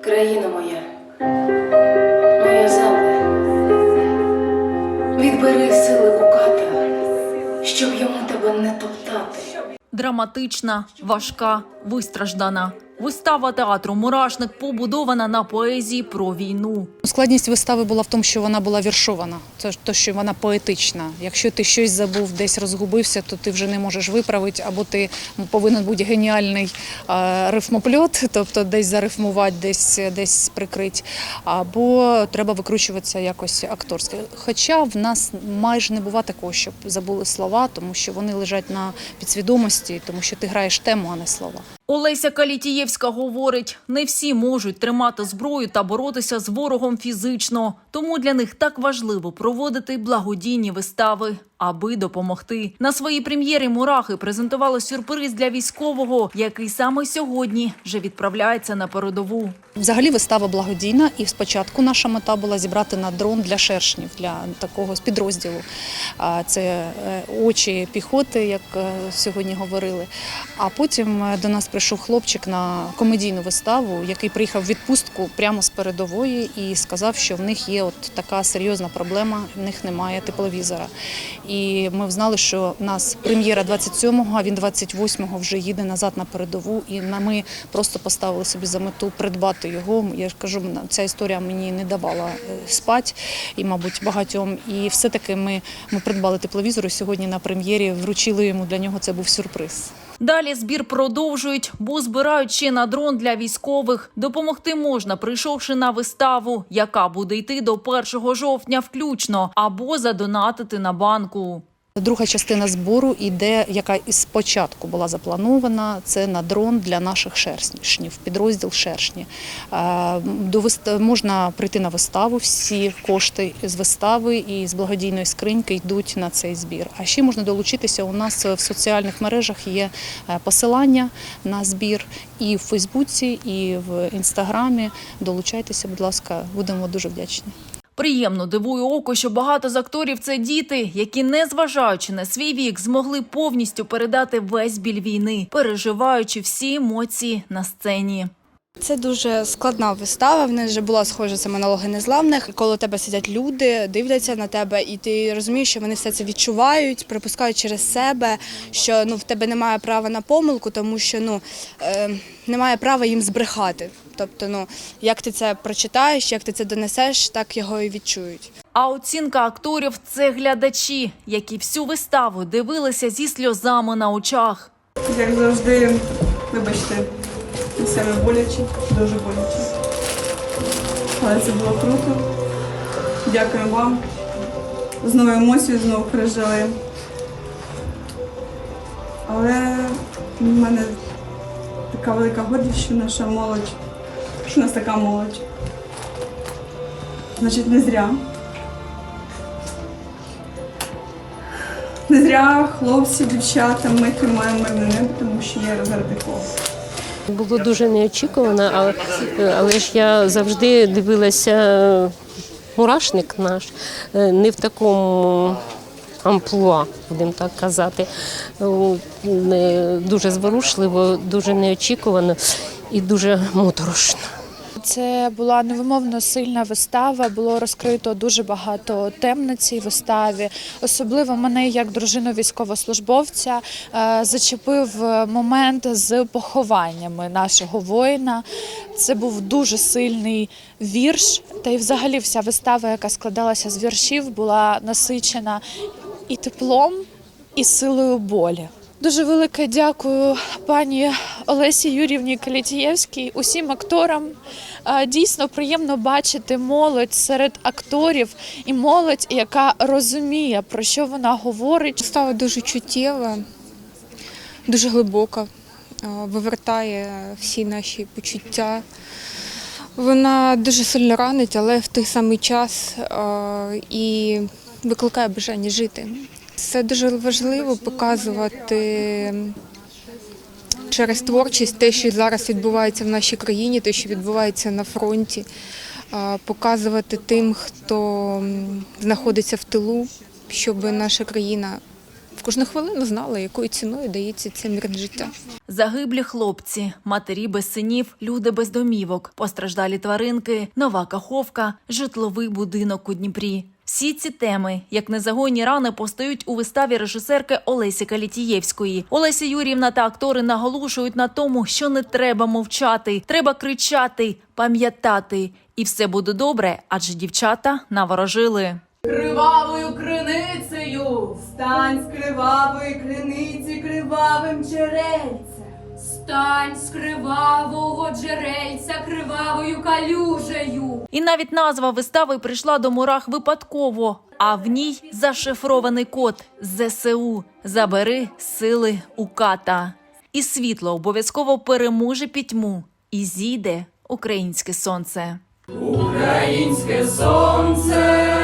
Країна моя, моя земля, відбери сили у ката, щоб йому тебе не топтати. Драматична, важка, вистраждана. Вистава театру Мурашник побудована на поезії про війну. Складність вистави була в тому, що вона була віршована, це то, що вона поетична. Якщо ти щось забув, десь розгубився, то ти вже не можеш виправити, або ти повинен бути геніальний рифмопльот, тобто десь зарифмувати, десь десь прикрити, або треба викручуватися якось акторськи. Хоча в нас майже не буває такого, щоб забули слова, тому що вони лежать на підсвідомості, тому що ти граєш тему, а не слова. Олеся Калітієвська говорить: не всі можуть тримати зброю та боротися з ворогом фізично. Тому для них так важливо проводити благодійні вистави, аби допомогти. На своїй прем'єрі Мурахи презентували сюрприз для військового, який саме сьогодні вже відправляється на передову. Взагалі вистава благодійна, і спочатку наша мета була зібрати на дрон для шершнів, для такого підрозділу. Це е, очі піхоти, як е, сьогодні говорили. А потім е, до нас прийшов хлопчик на комедійну виставу, який приїхав в відпустку прямо з передової і сказав, що в них є от така серйозна проблема, в них немає тепловізора. І ми знали, що в нас прем'єра 27-го, а він 28-го вже їде назад на передову. І ми просто поставили собі за мету придбати його. Я ж кажу, ця історія мені не давала спати, спать, і, мабуть, багатьом. І все-таки ми, ми придбали тепловізор. І сьогодні на прем'єрі вручили йому для нього. Це був сюрприз. Далі збір продовжують, бо збирають ще на дрон для військових. Допомогти можна, прийшовши на виставу, яка буде йти до 1 жовтня включно, або задонатити на банку. Друга частина збору іде, яка із спочатку була запланована. Це на дрон для наших шершнів, підрозділ шершні. Е, можна прийти на виставу. Всі кошти з вистави і з благодійної скриньки йдуть на цей збір. А ще можна долучитися. У нас в соціальних мережах є е, посилання на збір і в Фейсбуці, і в інстаграмі. Долучайтеся, будь ласка, будемо дуже вдячні. Приємно дивує око, що багато з акторів це діти, які, незважаючи на свій вік, змогли повністю передати весь біль війни, переживаючи всі емоції на сцені. Це дуже складна вистава. В нас вже була схожа це монологи незламних. Коли тебе сидять люди, дивляться на тебе, і ти розумієш, що вони все це відчувають, пропускають через себе, що ну в тебе немає права на помилку, тому що ну е, немає права їм збрехати. Тобто, ну як ти це прочитаєш, як ти це донесеш, так його і відчують. А оцінка акторів це глядачі, які всю виставу дивилися зі сльозами на очах. Як завжди, вибачте, місцями боляче, дуже боляче. Але це було круто. Дякую вам. Знову емоції, знову пережили. Але в мене така велика гордість, що наша молодь, у нас така молодь. Значить, не зря. Не зря хлопці, дівчата, ми тримаємо мирне тому що є заради. Було дуже неочікувано, але, але ж я завжди дивилася мурашник наш е, не в такому амплуа, будемо так казати. Дуже зворушливо, дуже неочікувано і дуже моторошно. Це була невимовно сильна вистава. Було розкрито дуже багато тем на цій виставі. Особливо мене, як дружину військовослужбовця, е, зачепив момент з похованнями нашого воїна. Це був дуже сильний вірш. Та й взагалі вся вистава, яка складалася з віршів, була насичена і теплом, і силою болі. Дуже велике дякую пані Олесі Юрівні Калітієвській, усім акторам. Дійсно приємно бачити молодь серед акторів і молодь, яка розуміє, про що вона говорить. Вистава дуже чуттєва, дуже глибока, вивертає всі наші почуття. Вона дуже сильно ранить, але в той самий час і викликає бажання жити. Це дуже важливо показувати через творчість те, що зараз відбувається в нашій країні, те, що відбувається на фронті, е, показувати тим, хто знаходиться в тилу, щоб наша країна в кожну хвилину знала, якою ціною дається це мирне життя. Загиблі хлопці, матері без синів, люди без домівок, постраждалі тваринки, нова каховка, житловий будинок у Дніпрі. Всі ці теми, як незагойні рани, постають у виставі режисерки Олесі Калітієвської. Олеся Юрівна та актори наголошують на тому, що не треба мовчати, треба кричати, пам'ятати, і все буде добре, адже дівчата наворожили. Кривавою криницею Стань з кривавої криниці кривавим джерельцем. Стань з кривавого джерельця кривавою калюжею. І навіть назва вистави прийшла до мурах випадково, а в ній зашифрований код ЗСУ Забери сили у ката. І світло обов'язково переможе пітьму, і зійде українське сонце. Українське сонце